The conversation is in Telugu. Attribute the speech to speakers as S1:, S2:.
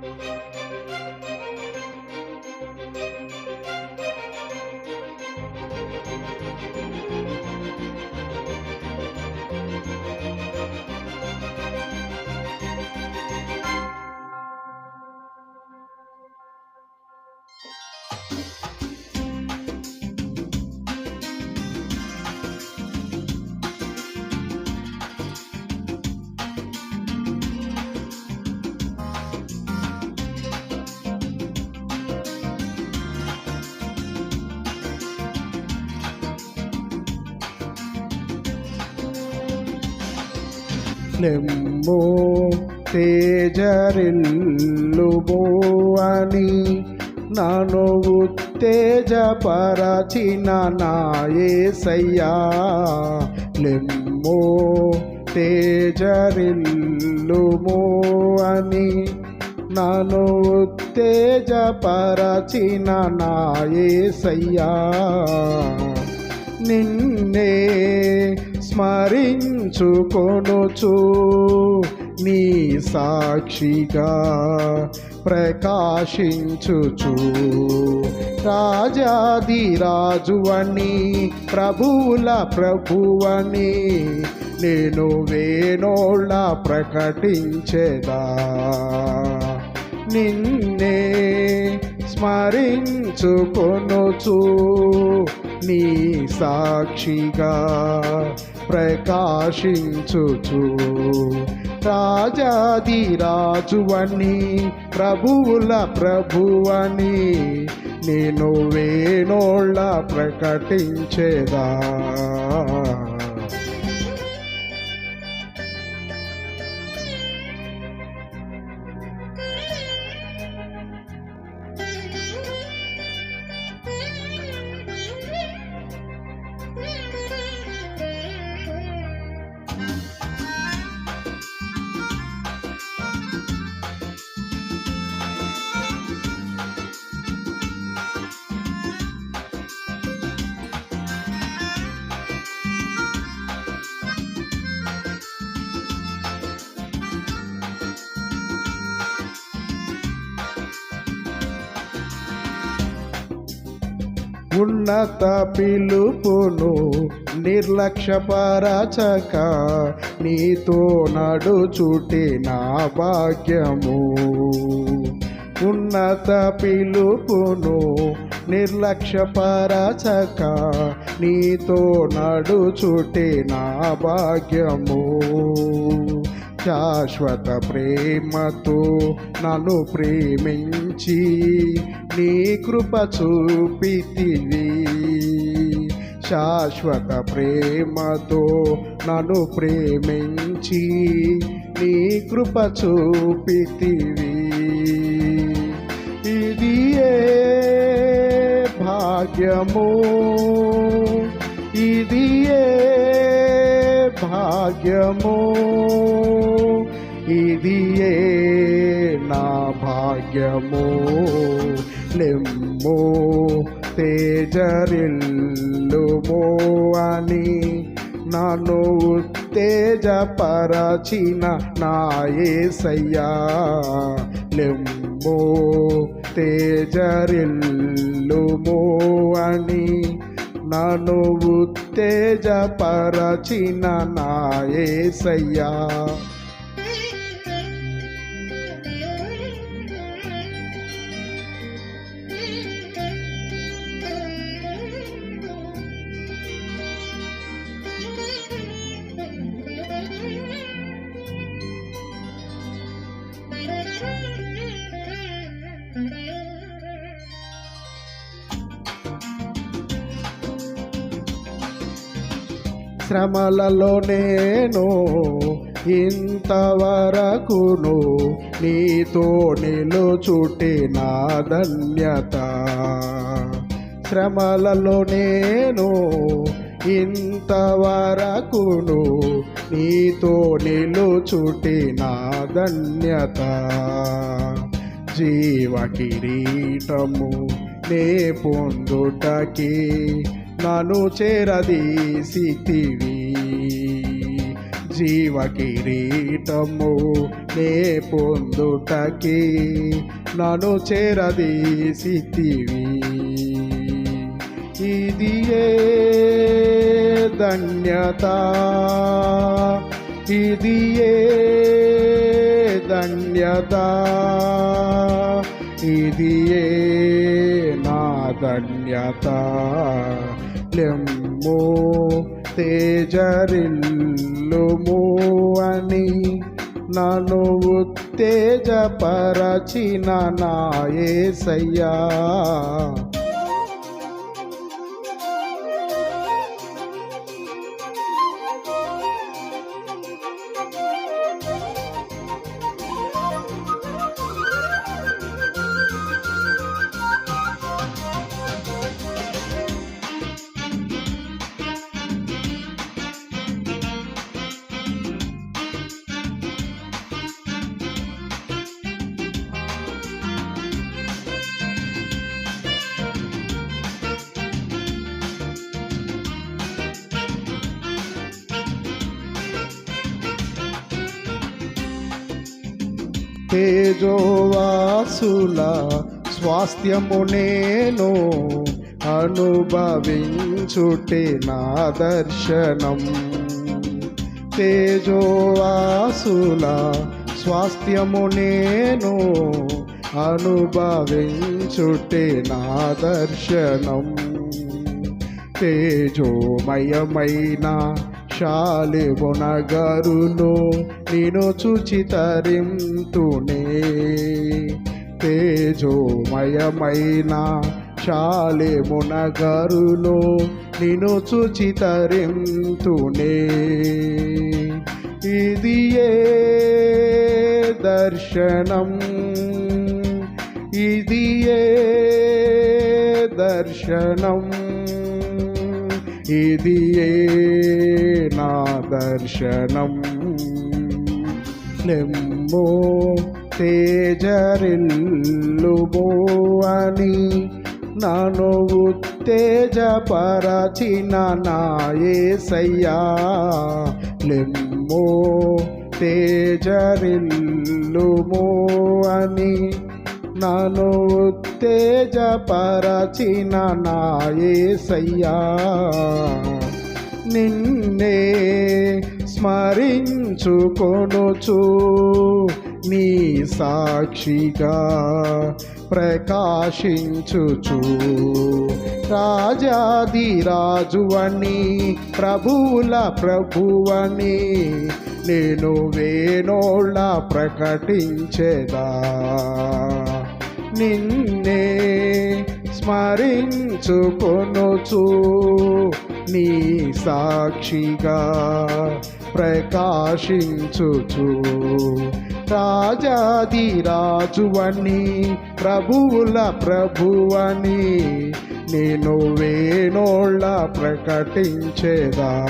S1: Música లెమ్ము తేజరిల్లుబో అని నను ఉత్తేజపరచిన నాయసయ్యా లెమ్ము తేజరిల్లుమో అని నను ఉత్తేజపరచిన నాయసయ్యా నిన్నే స్మరించుకొనుచు. నీ సాక్షిగా ప్రకాశించుచు. రాజాదిరాజువని ప్రభువుల ప్రభువని నేను వేణోళ్ళ ప్రకటించేదా. నిన్నే స్మరించుకొనుచు. నీ సాక్షిగా ప్రకాశించుచు. రాజాది రాజువని ప్రభువుల ప్రభువని నేను వేణోళ్ళ ప్రకటించేదా? ఉన్నత పిలుపును నిర్లక్ష్యపరచక నీతో నడుచుటి నా భాగ్యము. ఉన్నత పిలుపును నిర్లక్ష్యపరచక నీతో నడుచుటి నా భాగ్యము. శాశ్వత ప్రేమతో నన్ను ప్రేమించి నీ కృప చూపితివి. శాశ్వత ప్రేమతో నన్ను ప్రేమించి నీ కృప చూపితివి. ఇది ఏ భాగ్యము. భాగ్యము. ఇది నా భాగ్యము. నిమ్ము తేజరిల్లుము అని నన్ను ఉత్తేజపరచిన నాయసయ్యా నిమ్ము తేజరిల్లుము అని నను ఉత్తేజపరచిన నాయసయ్యా శ్రమలలో నేను ఇంతవరకును నీతో నిలుచుటి నా ధన్యత. శ్రమలలో నేను ఇంతవరకును నీతో నిలుచుటి నా ధన్యత. జీవ కిరీటము నే పొందుటకి నను చేరదీసితివి. జీవ కిరీటము నే పొందుటకి నను చేరదీసితివి. ఇది ఏ ధన్యత ఇది ఏ ధన్యత ఇది ఏ నా ధన్యత. లెమ్ము తేజరిల్లుము అని నన్ను ఉత్తేజపరచిన నాయసయ్యా తేజోవాసుల స్వాస్థ్యము నేను అనుభవించుటే నా దర్శనం. తేజోవాసుల స్వాస్థ్యము నేను అనుభవించుటే నా దర్శనం. తేజోమయమైన శాలిబునగరులో నేను చూచి తరింతునే తేజోమయమైన శాలిమునగరులో నేను చూచి తరింతునే ఇది ఏ దర్శనం? ఇది ఏ దర్శనం? ఇది ఏ నా దర్శనం? లెమ్మో తేజరిల్లుబో అని నను ఉత్తేజపరచిన నా సయ్యా. లెమ్మో తేజరిల్లుమో అని నను ఉత్తేజపరచిన నా యేసయ్యా నిన్నే స్మరించుకొనుచు నీ సాక్షిగా ప్రకాశించుచు. రాజాదిరాజువని ప్రభువుల ప్రభువని నేను వేణోళ్ళ ప్రకటించేదా. నిన్నే స్మరించుకొనుచు నీ సాక్షిగా ప్రకాశించుచు. రాజాది రాజువని ప్రభువుల ప్రభువని నేను వేణోళ్ళ ప్రకటించేదా?